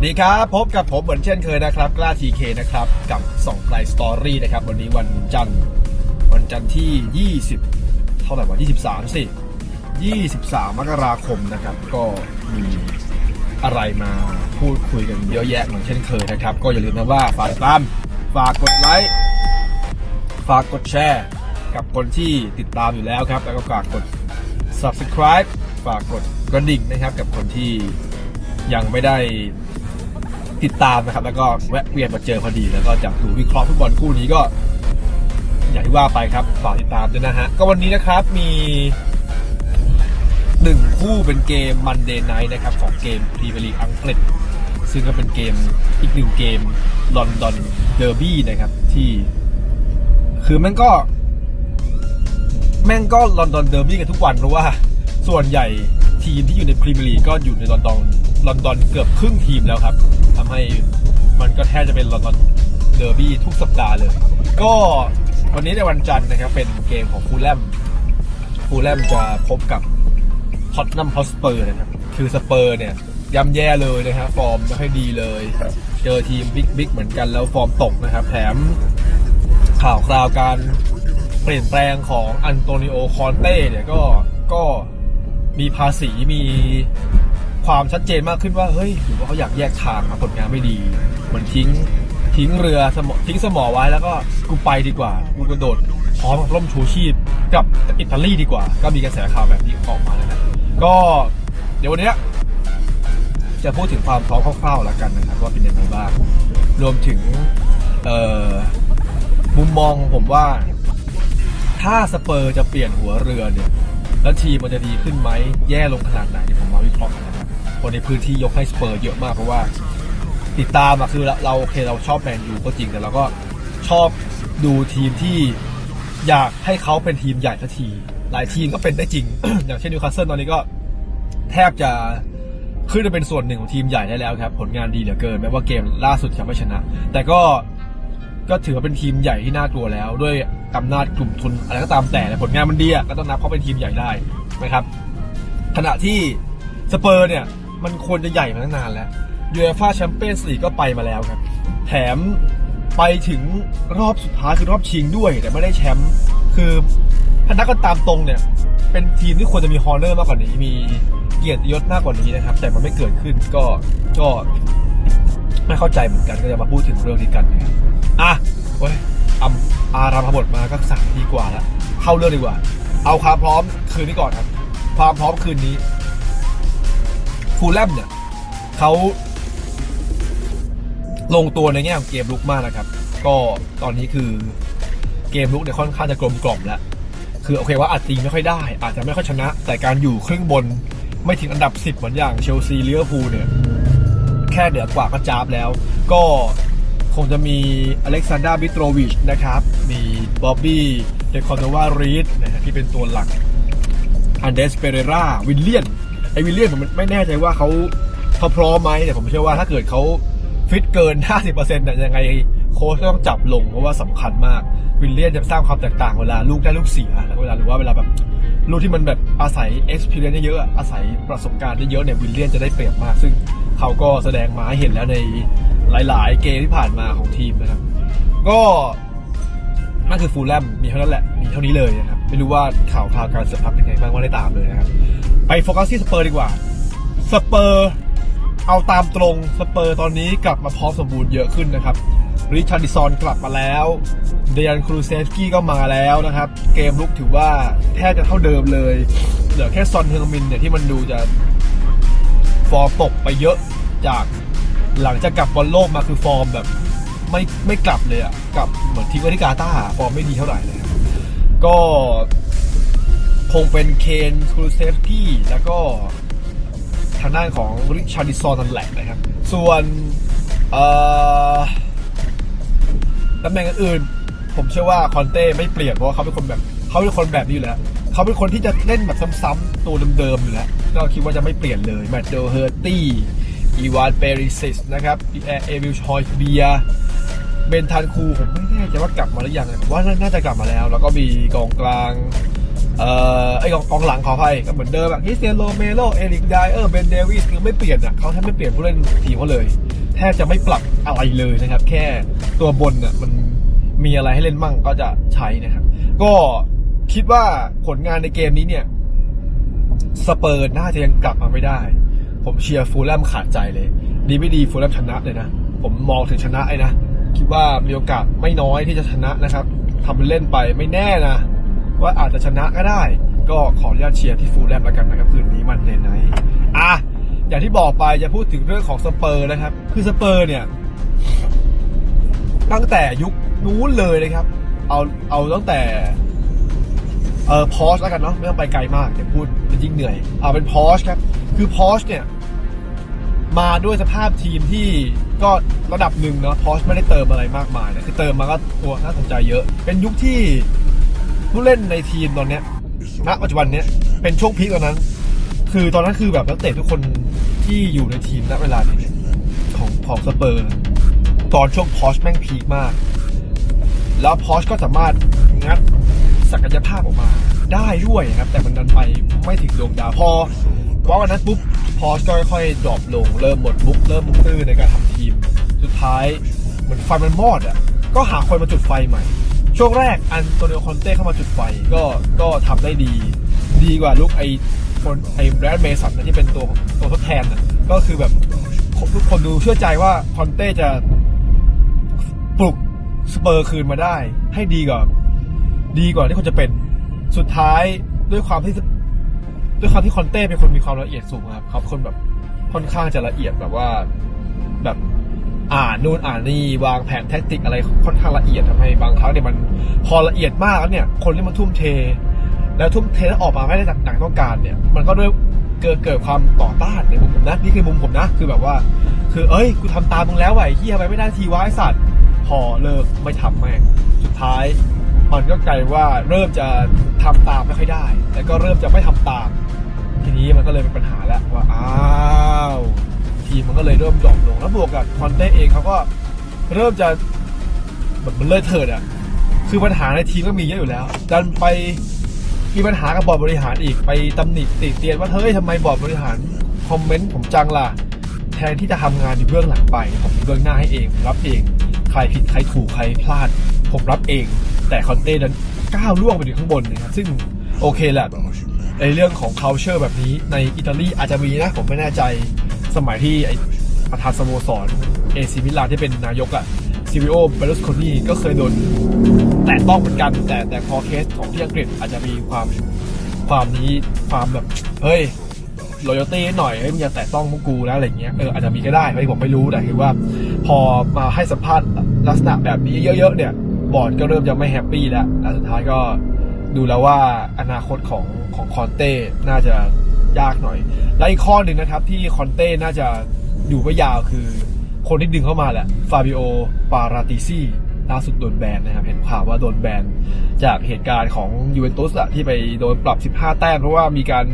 วัสดีครับ พบกับผมเหมือนเช่นเคยนะครับ กล้าทีเคนะครับ กับสองไกลสตอรี่นะครับ วันนี้วันจันทร์วันจันทร์ที่ 20 เท่าไหร่วะ23 สิ 23 มกราคมนะครับ ก็มีอะไรมาพูดคุยกันเยอะแยะเหมือนเช่นเคยนะครับ ก็อย่าลืมนะว่าฝากติดตามฝากกดไลค์ฝากกดแชร์กับคนที่ติดตามอยู่แล้วครับ แล้วก็ฝากกด subscribe ฝากกดกระดิ่งนะครับ กับคนที่ยังไม่ได้ ติดตามนะครับ แล้วก็แวะเวียนมาเจอพอดี แล้วก็จับดูวิเคราะห์ฟุตบอลคู่นี้ก็อย่างที่ว่าไปครับฝากติดตามด้วยนะฮะ ก็วันนี้นะครับมีหนึ่งคู่เป็นเกม Monday Night นะครับ ของเกมพรีเมียร์ลีกอังกฤษ ซึ่งก็เป็นเกมอีกหนึ่งเกมลอนดอนเดอร์บี้นะครับ ที่ คือแม่งก็ แม่งก็ลอนดอนเดอร์บี้กันทุกวันเพราะว่าส่วนใหญ่ ทีมที่อยู่ในพรีเมียร์ลีกก็อยู่ในลอนดอนลอนดอนเกือบครึ่งทีมแล้วครับทำให้มันก็แทบจะเป็นลอนดอนเดอร์บี้ทุกสัปดาห์เลย ก็วันนี้ในวันจันทร์นะครับ เป็นเกมของฟูลแลมฟูลแลมจะพบกับท็อตนัมฮอสเปอร์นะครับ คือสเปอร์เนี่ยย่ำแย่เลยนะครับฟอร์มไม่ค่อยดีเลย เจอทีมบิ๊กบิ๊กเหมือนกันแล้วฟอร์มตกนะครับ แถมข่าวคราวการเปลี่ยนแปลงของอันโตนิโอคอนเต้เนี่ยก็ก็ มีภาษีมีความชัดเจนมากขึ้นว่าเฮ้ยหรือว่าเขาอยากแยกทางมาผลงานไม่ดีเหมือนทิ้งทิ้งเรือสมทิ้งสมอไว้แล้วก็กูไปดีกว่ากูกระโดดพร้อมกับร่มชูชีพกับอิตาลีดีกว่า ก็มีกระแสข่าวแบบนี้ออกมาแล้วนะก็เดี๋ยววันนี้จะพูดถึงความพร้อมคร่าวๆแล้วกันนะครับว่าเป็นยังไงบ้างรวมถึงมุมมองของผมว่า ถ้าสเปอร์จะเปลี่ยนหัวเรือเนี่ย แล้วทีมมันจะดีขึ้นไหม แย่ลงขนาดไหนเดี๋ยวผมมาวิเคราะห์กันนะครับคนในพื้นที่ยกให้สเปอร์เยอะมากเพราะว่า ติดตามอะคือเราเราโอเคเราชอบแมนยูก็จริงแต่เราก็ชอบดูทีมที่อยากให้เขาเป็นทีมใหญ่ทันที หลายทีมก็เป็นได้จริง อย่างเช่นนิวคาสเซิลตอนนี้ก็แทบจะขึ้นจะเป็นส่วนหนึ่งของทีมใหญ่ได้แล้วครับ ผลงานดีเหลือเกินแม้ว่าเกมล่าสุดจะไม่ชนะ แต่ก็ ก็ถือว่าเป็นทีมใหญ่ที่น่ากลัวแล้ว ด้วยอำนาจกลุ่มทุนอะไรก็ตามแต่แผลงานมันดีก็ต้องนับเขาเป็นทีมใหญ่ได้นะครับ ขณะที่สเปอร์เนี่ยมันควรจะใหญ่มาตั้งนานแล้วยูเอฟ่าแชมเปี้ยนส์ลีกก็ไปมาแล้วครับ แถมไปถึงรอบสุดท้ายคือรอบชิงด้วย แต่ไม่ได้แชมป์คือถ้านักกันตามตรงเนี่ย เป็นทีมที่ควรจะมีฮอร์เนอร์มากกว่านี้มีเกียรติยศมากกว่านี้นะครับ แต่มันไม่เกิดขึ้นก็ก็ ไม่เข้าใจเหมือนกันก็จะมาพูดถึงเรื่องนี้กันนะครับอะเว้ยอำอารามพบทมาก็สามทีกว่าแล้วเข้าเรื่องดีกว่า เอาความพร้อมคืนนี้ก่อนครับ ความพร้อมคืนนี้ฟูลแลมเนี่ยเขาลงตัวในแง่ของเกมลุกมากนะครับ ก็ตอนนี้คือเกมลุกเนี่ยค่อนข้างจะกลมกล่อมแล้วคือโอเคว่าอาจตีไม่ค่อยได้ อาจจะไม่ค่อยชนะ แต่การอยู่ครึ่งบนไม่ถึงอันดับ 10 เหมือนอย่างเชลซีลิเวอร์พูลเนี่ย ค่เหนือกว่าก็จาบแล้ว ก็คงจะมีอเล็กซานดราบิโตรวิชนะครับ มีบ๊อบบี้เดคอนโนวารีดนะฮะที่เป็นตัวหลักอันเดสเปเรราวิลเลียนไอวิลเลียนผมไม่แน่ใจว่าเขาเขาพร้อมไหมแต่ผมเชื่อว่าถ้าเกิดเขาฟิตเกิน 50%เนี่ยยังไงโค้ชก็ต้องจับลงเพราะว่าสำคัญมาก วิลเลียนจะสร้างความแตกต่างเวลาลูกได้ลูกเสียเวลาหรือว่าเวลาแบบ ลูกที่มันแบบอาศัย experience เยอะอาศัยประสบการณ์เยอะเนี่ยวิลเลียนจะได้เปรียบมาก ซึ่งเขาก็แสดงมาให้เห็นแล้วในหลาย ๆ เกมที่ผ่านมาของทีมนะครับ ก็นั่นคือฟูลแลมมีเท่านั้นแหละ มีเท่านี้เลยนะครับ ไม่รู้ว่าข่าวคราวการเสริมทัพเป็นไงบ้างว่าได้ตามเลยนะครับ ไปโฟกัสที่สเปอร์ดีกว่า สเปอร์เอาตามตรงสเปอร์ตอนนี้กลับมาพร้อมสมบูรณ์เยอะขึ้นนะครับ ริชาร์ดิซอนกลับมาแล้ว เดยันครูเซฟกี้ก็มาแล้วนะครับ เกมลุกถือว่าแทบจะเท่าเดิมเลย เหลือแค่ซอนเฮอร์มินเนี่ยที่มันดูจะ ฟอร์มตกไปเยอะจากหลังจากกลับบอลโลกมาคือฟอร์มแบบไม่ไม่กลับเลยอะกลับเหมือนทีมวาริกาต้าฟอร์มไม่ดีเท่าไหร่เลย ก็คงเป็นเคนครูเซฟกี้แล้วก็ทางด้านของริชาร์ดิซอนนั่นแหละนะครับ ส่วนเอ่อ ตำแหน่งอื่น ผมเชื่อว่าคอนเต้ไม่เปลี่ยนเพราะว่าเขาเป็นคนแบบเขาเป็นคนแบบนี้อยู่แล้วเขาเป็นคนที่จะเล่นแบบซ้ำๆตัวเดิมๆอยู่แล้วก็คิดว่าจะไม่เปลี่ยนเลยแมตโดเฮอร์ตี้อีวานเปริซิสนะครับเอวิลชอยเบียเบนทานคูผมไม่แน่ใจว่ากลับมาหรือยังผมว่าน่าจะกลับมาแล้ว แล้วก็มีกองกลางเอ่อไอ้กองกองหลังขออภัยก็เหมือนเดิมแบบคริสเตียโนเมโลเอริกไดเออร์เบนเดวิสคือไม่เปลี่ยนอะเขาแทบไม่เปลี่ยนผู้เล่นทีมเขาเลย แทบจะไม่ปรับอะไรเลยนะครับ แค่ตัวบนอะมันมีอะไรให้เล่นมั่งก็จะใช้นะครับ ก็คิดว่าผลงานในเกมนี้เนี่ย สเปอร์น่าจะยังกลับมาไม่ได้ ผมเชียร์ฟูลแลมขาดใจเลย ดีไม่ดีฟูลแลมชนะเลยนะ ผมมองถึงชนะไอ้นะ คิดว่ามีโอกาสไม่น้อยที่จะชนะนะครับทำเป็นเล่นไปไม่แน่นะ ว่าอาจจะชนะก็ได้ ก็ขออนุญาตเชียร์ที่ฟูลแลมแล้วกันนะครับคืนนี้มันเนไนอะ อย่างที่บอกไปจะพูดถึงเรื่องของสเปอร์นะครับ คือสเปอร์เนี่ย ตั้งแต่ยุคนู้นเลยนะครับ เอาเอาตั้งแต่ เออพอชแล้วกันเนาะไม่ต้องไปไกลมากเดี๋ยวพูดมันยิ่งเหนื่อยเอาเป็นพอชครับ คือพอชเนี่ย มาด้วยสภาพทีมที่ก็ระดับหนึ่งเนาะพอชไม่ได้เติมอะไรมากมายนะคือเติมมาก็ตัวน่าสนใจเยอะ เป็นยุคที่ผู้เล่นในทีมตอนเนี้ยณปัจจุบันเนี้ยเป็นช่วงพีคตอนนั้น คือตอนนั้นคือแบบนักเตะทุกคน ที่อยู่ในทีมณเวลานี้ของของสเปอร์ ตอนช่วงพอชแม่งพีคมาก แล้วพอชก็สามารถงัดศักยภาพออกมาได้ด้วยนะครับ แต่มันดันไปไม่ถึงดวงดาวพอว่าวันนั้นปุ๊บพอชก็ค่อยๆดรอปลง เริ่มหมดบุ๊กเริ่มมุกตื้อในการทำทีม สุดท้ายเหมือนไฟมันมอดอะก็หาคนมาจุดไฟใหม่ ช่วงแรกอันโตนิโอคอนเต้เข้ามาจุดไฟก็ก็ทำได้ดี ดีกว่าลูกไอ คนไอ้แบรดเมสันนะที่เป็นตัวตัวทดแทนนะก็คือแบบทุกคนดูเชื่อใจว่าคอนเต้จะปลุกสเปอร์คืนมาได้ ให้ดีกว่าดีกว่าที่คนจะเป็น สุดท้ายด้วยความที่ด้วยความที่คอนเต้เป็นคนมีความละเอียดสูงครับเขาเป็นคนแบบค่อนข้างจะละเอียดแบบว่า แบบอ่านนู่นอ่านนี่วางแผนแท็กติกอะไรค่อนข้างละเอียดทำให้บางครั้งเนี่ยมัน พอละเอียดมากแล้วเนี่ย คนที่มันทุ่มเท แล้วทุ่มเทแล้วออกมาไม่ได้ดังต้องการเนี่ย มันก็ด้วยเกิดเกิดความต่อต้านในมุมผมนะนี่คือมุมผมนะ คือแบบว่า คือเอ้ยกูทำตามมึงแล้วไหวเฮียไปไม่ได้ทีวะไอสัตว์พอเลิกไม่ทำแม่งสุดท้าย มันก็กลายว่าเริ่มจะทำตามไม่ค่อยได้ แล้วก็เริ่มจะไม่ทำตาม ทีนี้มันก็เลยเป็นปัญหาแล้วว่าอ้าวทีมมันก็เลยเริ่มดรอปลงแล้วบวกกับคอนเต้เองเขาก็เริ่มจะแบบมันเลยเถิดอะคือปัญหาในทีมก็มีเยอะอยู่แล้วดันไป มีปัญหากับบอร์ดบริหารอีกไปตำหนิติเตียนว่าเฮ้ยทำไมบอร์ดบริหารคอมเมนต์ผมจังล่ะแทนที่จะทำงานอยู่เบื้องหลังไปผมเบื้องหน้าให้เอง รับเอง ใครผิดใครถูกใครพลาด ผมรับเอง แต่คอนเต้นั้นก้าวล่วงไปถึงข้างบนนะครับซึ่งโอเคแหละในเรื่องของ culture แบบนี้ในอิตาลีอาจจะมีนะผมไม่แน่ใจสมัยที่ไอประธานสโมสรเอซิมิลานที่เป็นนายกอะซิวิโอเบลุสโคนีก็เคยโดน แตะต้องเหมือนกัน แต่แต่พอเคสของที่อังกฤษอาจจะมีความความนี้ความแบบเฮ้ยรอยตี้หน่อยเฮ้ยมึงอย่าแตะต้องพวกกูนะอะไรเงี้ยเอออาจจะมีก็ได้ไม่ผมไม่รู้แต่คือว่า พอมาให้สัมภาษณ์ลักษณะแบบนี้เยอะๆเนี่ยบอร์ดก็เริ่มจะไม่แฮปปี้แล้วแล้วสุดท้ายก็ดูแล้วว่าอนาคตของของคอนเต้น่าจะยากหน่อย และอีกข้อหนึ่งนะครับที่คอนเต้น่าจะอยู่ไม่ยาวคือ คนที่ดึงเข้ามาแหละฟาบิโอปาราติซี่ ล่าสุดโดนแบนนะครับ เห็นข่าวว่าโดนแบนจากเหตุการณ์ของยูเวนตุสอะที่ไปโดนปรับ 15 แต้มเพราะว่ามีการ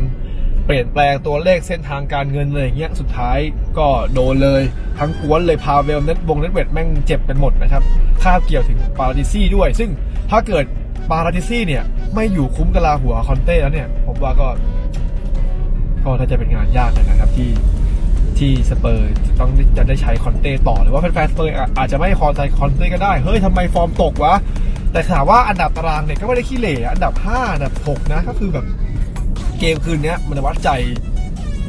เปลี่ยนแปลงตัวเลขเส้นทางการเงินอะไรอย่างเงี้ยสุดท้ายก็โดนเลยทั้งกวนเลยพาเวลเน็ตวงเน็ตเวทแม่งเจ็บกันหมดนะครับคาบเกี่ยวถึงปาราติซี่ด้วย ซึ่งถ้าเกิดปาราติซี่เนี่ย ไม่อยู่คุ้มกะลาหัวคอนเต้แล้วเนี่ย ผมว่าก็ ก็น่าจะเป็นงานยากนะครับที่ ที่สเปอร์จะต้องจะได้ใช้คอนเต้ต่อหรือว่าแฟนๆสเปอร์อาจจะไม่คอใจคอนเต้ก็ได้ เฮ้ยทำไมฟอร์มตกวะ แต่ถามว่าอันดับตารางเนี่ยก็ไม่ได้ขี้เหร่อันดับ 5 อันดับ 6 นะ ก็คือแบบเกมคืนนี้มันวัดใจ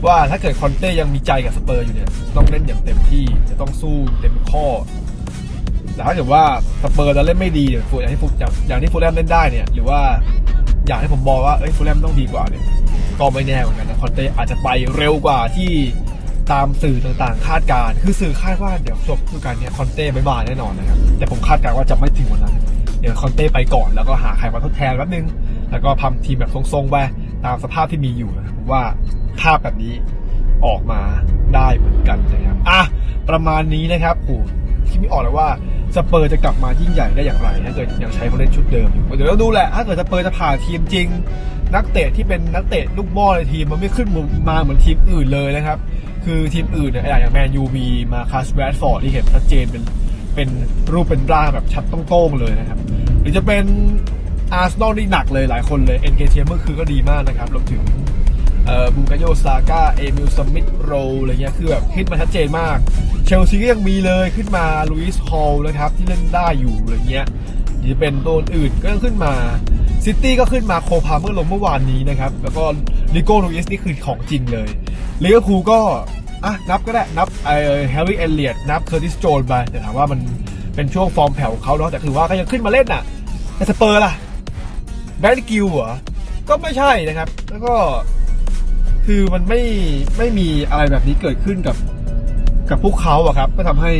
ว่าถ้าเกิดคอนเต้ยังมีใจกับสเปอร์อยู่เนี่ย ต้องเล่นอย่างเต็มที่จะต้องสู้เต็มข้อแต่ถ้าเกิดว่าสเปอร์จะเล่นไม่ดีเดี๋ยฟูอย่างที่ฟูอย่างอยางที่ฟูลแลมเล่นได้เนี่ยหรือว่าอยากให้ผมบอกว่าเอ้ยฟูลแลมต้องดีกว่าเนี่ยก็ไม่แน่เหมือนกันนะคอนเต้อาจจะไปเร็วกว่าที่ ตามสื่อต่างๆ คาดการคือสื่อคาดว่าเดี๋ยวจบฤดูกาลเนี้ยคอนเต้บายบายแน่นอนนะครับ แต่ผมคาดการว่าจะไม่ถึงวันนั้น เดี๋ยวคอนเต้ไปก่อนแล้วก็หาใครมาทดแทนแป๊บนึง แล้วก็ทำทีมแบบทรงๆไปตามสภาพที่มีอยู่นะครับว่าภาพแบบนี้ออกมาได้เหมือนกันนะครับอะประมาณนี้นะครับโอ้ที่ไม่ออกเลยว่าสเปอร์จะกลับมายิ่งใหญ่ได้อย่างไรถ้าเกิดยังใช้ผู้เล่นชุดเดิมอยู่เดี๋ยวเราดูแหละถ้าเกิดสเปอร์จะผ่าทีมจริง นักเตะที่เป็นนักเตะลูกม้อในทีมมันไม่ขึ้นมาเหมือนทีมอื่นเลยนะครับ คือทีมอื่นเนี่ยอย่างแมนยูมีมาคัสแรดฟอร์ดที่เห็นชัดเจนเป็นเป็นรูปเป็นร่างแบบชัดต้องโต้งเลยนะครับ หรือจะเป็นอาร์เซนอลนี่หนักเลยหลายคนเลยเอ็นเกเทียเมื่อคืนก็ดีมากนะครับรวมถึงบูกาโยซาก้าเอมิลสมิธโรอะไรเงี้ยคือแบบขึ้นมาชัดเจนมาก เชลซีก็ยังมีเลยขึ้นมาลุยส์ฮอลนะครับที่เล่นได้อยู่อะไรเงี้ยหรือเป็นตัวอื่นก็ยังขึ้นมา ซิตี้ก็ขึ้นมาโคพาเมื่อลงเมื่อวานนี้นะครับ แล้วก็ลิโก้ลุยส์นี่คือของจริงเลยลิเวอร์พูลก็อะนับก็ได้ นับไอ้แฮร์รี่เอเลียดนับเคอร์ติสโจนไปแต่ถามว่ามันเป็นช่วงฟอร์มแผ่วของเขาเนาะแต่คือว่าก็ยังขึ้นมาเล่นอะแต่สเปอร์ล่ะแบรนด์กิลเหรอก็ไม่ใช่นะครับ แล้วก็คือมันไม่ไม่มีอะไรแบบนี้เกิดขึ้นกับกับพวกเขาอะครับ ก็ทำให้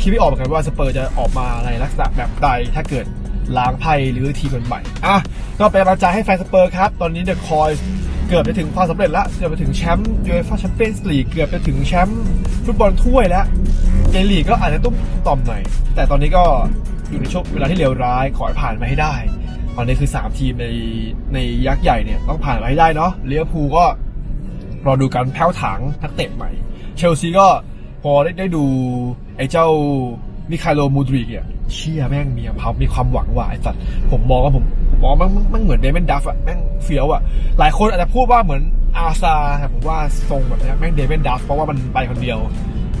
คิดไม่ออกเหมือนกันว่าสเปอร์จะออกมาในลักษณะแบบใดถ้าเกิด ล้างไพ่หรือทีมใหม่อะก็เป็นกำลังใจให้แฟนสเปอร์ครับ ตอนนี้เดอะคอยเกือบจะถึงความสำเร็จแล้วเกือบไปถึงแชมป์ยูเอฟ่าแชมเปี้ยนส์ลีกเกือบไปถึงแชมป์ฟุตบอลถ้วยแล้วเจลีกก็อาจจะตุ้มต่อมหน่อย แต่ตอนนี้ก็อยู่ในช่วงเวลาที่เลวร้ายขอให้ผ่านมาให้ได้ ตอนนี้คือ 3 ทีมในในยักษ์ใหญ่เนี่ยต้องผ่านมาให้ได้เนาะเลี้ยวภูก็รอดูการแพ้วถางนักเตะใหม่ เชลซีก็พอได้ได้ดูไอ้เจ้ามิคาโลมูดริกเนี่ย เชี่ยแม่งมีความีความหวังว่ะไอสัตว์ผมมองว่าผมผมมองมันมันเหมือนเดมอนดัฟอะแม่งเฟี้ยวอะหลายคนอาจจะพูดว่าเหมือนอาซาแต่ผมว่าทรงแบบนี้แม่งเดมอนดัฟเพราะว่ามันไปคนเดียว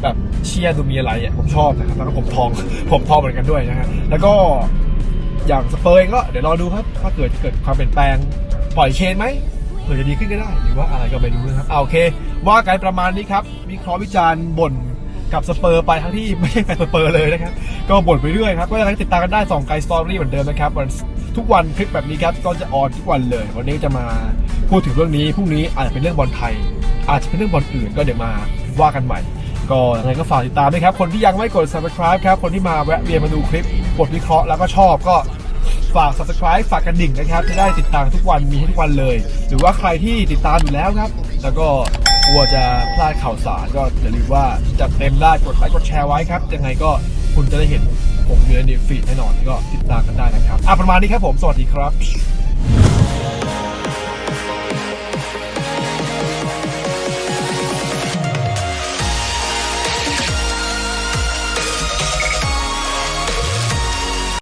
แบบเชี่ยดูมีอะไรอะผมชอบนะครับแล้วก็ผมทองผมทองเหมือนกันด้วยนะฮะแล้วก็อย่างสเปอร์เองก็เดี๋ยวรอดูครับถ้าเกิดเกิดความเปลี่ยนแปลงปล่อยเชนไหมเผื่อจะดีขึ้นก็ได้ หรือว่าอะไรก็ไม่รู้นะครับเอาโอเค ว่ากันประมาณนี้ครับวิเคราะห์วิจารณ์บ่น กับสเปอร์ไปทั้งที่ไม่ใช่แฟนสเปอร์เลยนะครับ ก็บ่นไปเรื่อยครับ ก็ยังติดตามกันได้สองไกด์สตอรี่เหมือนเดิมนะครับวันทุกวันคลิปแบบนี้ครับก็จะออนทุกวันเลย วันนี้จะมาพูดถึงเรื่องนี้พรุ่งนี้อาจจะเป็นเรื่องบอลไทย อาจจะเป็นเรื่องบอลอื่น ก็เดี๋ยวมาว่ากันใหม่ ก็ยังไงก็ฝากติดตามด้วยครับ คนที่ยังไม่กด subscribe ครับคนที่มาแวะเวียนมาดูคลิปบทวิเคราะห์แล้วก็ชอบก็ฝาก subscribe ฝากกระดิ่งนะครับ จะได้ติดตามทุกวันมีให้ทุกวันเลย หรือว่าใครที่ติดตามอยู่แล้วครับ แล้วก็ กลัวจะพลาดข่าวสารก็อย่าลืมว่าจัดเต็มได้กดไลค์กดแชร์ไว้ครับ ยังไงก็คุณจะได้เห็นผมอยู่ในฟีดแน่นอนก็ติดตามกันได้นะครับอะประมาณนี้ครับผม สวัสดีครับ